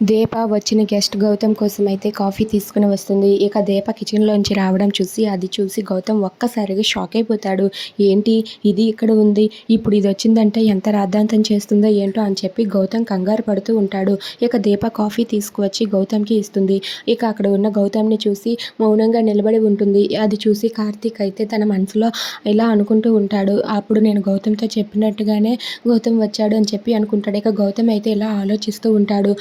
దీప వచ్చిన గెస్ట్ గౌతమ్ కోసం అయితే కాఫీ తీసుకుని వస్తుంది. ఇక దీప కిచెన్లోంచి రావడం చూసి అది చూసి గౌతమ్ ఒక్కసారిగా షాక్ అయిపోతాడు. ఏంటి? ఇది ఇక్కడ ఉంది. ఇప్పుడు ఇది వచ్చిందంటే ఎంత రాద్ధాంతం చేస్తుందో ఏంటో అని చెప్పి గౌతమ్ కంగారు పడుతూ ఉంటాడు. ఇక దీప కాఫీ తీసుకువచ్చి గౌతమ్కి ఇస్తుంది. ఇక అక్కడ ఉన్న గౌతమ్ని చూసి మౌనంగా నిలబడి ఉంటుంది. అది చూసి కార్తీక్ అయితే తన మనసులో ఇలా అనుకుంటూ ఉంటాడు. అప్పుడు నేను గౌతమ్తో చెప్పినట్టుగానే గౌతమ్ వచ్చాడు అని చెప్పి అనుకుంటాడు. ఇక గౌతమ్ అయితే ఇలా ఆలోచిస్తూ ఉంటాడు.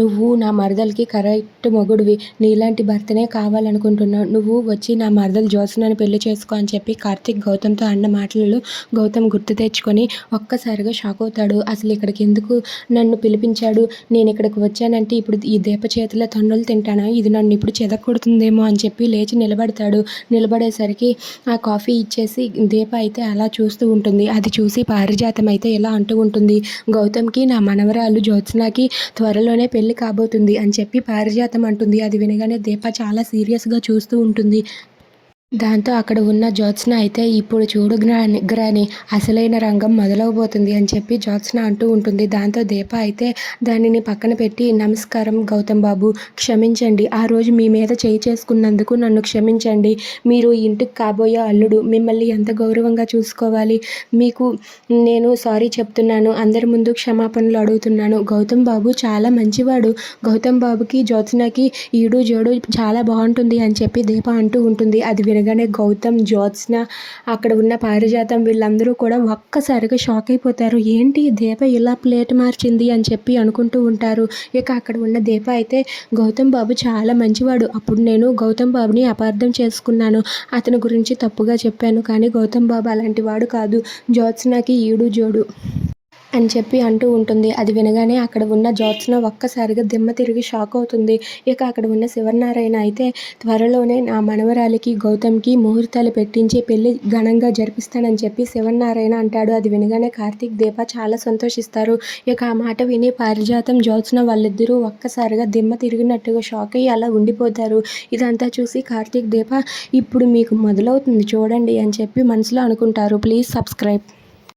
నువ్వు నా మరదలకి కరెక్ట్ మొగుడివి. నీలాంటి భర్తనే కావాలనుకుంటున్నావు. నువ్వు వచ్చి నా మరదలు జ్యోత్స్నని పెళ్ళి చేసుకో అని చెప్పి కార్తీక్ గౌతమ్తో అన్న మాటలు గౌతమ్ గుర్తు తెచ్చుకొని ఒక్కసారిగా షాక్ అవుతాడు. అసలు ఇక్కడికి ఎందుకు నన్ను పిలిపించాడు? నేను ఇక్కడికి వచ్చానంటే ఇప్పుడు ఈ దీప చేతిలో తన్నులు తింటానా? ఇది నన్ను ఇప్పుడు చెదకొడుతుందేమో అని చెప్పి లేచి నిలబడతాడు. నిలబడేసరికి ఆ కాఫీ ఇచ్చేసి దీప అయితే అలా చూస్తూ ఉంటుంది. అది చూసి పారిజాతం అయితే ఇలా అంటూ ఉంటుంది. గౌతమ్కి నా మనవరాలు జ్యోత్స్నకి త్వరలోనే పెళ్ళి కాబోతుంది అని చెప్పి పారిజాతం అంటుంది. అది వినగానే దీప చాలా సీరియస్గా చూస్తూ ఉంటుంది. దాంతో అక్కడ ఉన్న జ్యోత్స్న అయితే ఇప్పుడు చూడు గ్రాని గ్రాని అసలైన రంగం మొదలవబోతుంది అని చెప్పి జ్యోత్స్న అంటూ ఉంటుంది. దాంతో దీప అయితే దానిని పక్కన పెట్టి నమస్కారం గౌతమ్ బాబు క్షమించండి. ఆ రోజు మీ మీద చేయి చేసుకున్నందుకు నన్ను క్షమించండి. మీరు ఇంటికి కాబోయే అల్లుడు. మిమ్మల్ని ఎంత గౌరవంగా చూసుకోవాలి? మీకు నేను సారీ చెప్తున్నాను. అందరి ముందు క్షమాపణలు అడుగుతున్నాను. గౌతమ్ బాబు చాలా మంచివాడు. గౌతమ్ బాబుకి జ్యోత్స్నకి ఈడు జోడు చాలా బాగుంటుంది అని చెప్పి దీప అంటూ ఉంటుంది. అది అనగానే గౌతమ్ జ్యోత్స్న అక్కడ ఉన్న పారిజాతం వీళ్ళందరూ కూడా ఒక్కసారిగా షాక్ అయిపోతారు. ఏంటి దీప ఇలా ప్లేట్ మార్చింది అని చెప్పి అనుకుంటూ ఉంటారు. ఇక అక్కడ ఉన్న దీప అయితే గౌతమ్ బాబు చాలా మంచివాడు. అప్పుడు నేను గౌతమ్ బాబుని అపార్థం చేసుకున్నాను. అతని గురించి తప్పుగా చెప్పాను. కానీ గౌతమ్ బాబు అలాంటి వాడు కాదు. జ్యోత్స్నకి ఈడు జోడు. అని చెప్పి అంటూ ఉంటుంది. అది వినగానే అక్కడ ఉన్న జ్యోత్స్న ఒక్కసారిగా దిమ్మ తిరిగి షాక్ అవుతుంది. ఇక అక్కడ ఉన్న శివనారాయణ అయితే త్వరలోనే నా మనవరాలికి గౌతమ్కి ముహూర్తాలు పెట్టించి పెళ్ళి ఘనంగా జరిపిస్తానని చెప్పి శివనారాయణ అంటాడు. అది వినగానే కార్తీక్ దీప చాలా సంతోషిస్తారు. ఇక ఆ మాట విని పారిజాతం జ్యోత్స్న వాళ్ళిద్దరూ ఒక్కసారిగా దిమ్మ తిరిగినట్టుగా షాక్ అయ్యి అలా ఉండిపోతారు. ఇదంతా చూసి కార్తీక్ దీప ఇప్పుడు మీకు మొదలవుతుంది చూడండి అని చెప్పి మనసులో అనుకుంటారు. Please subscribe.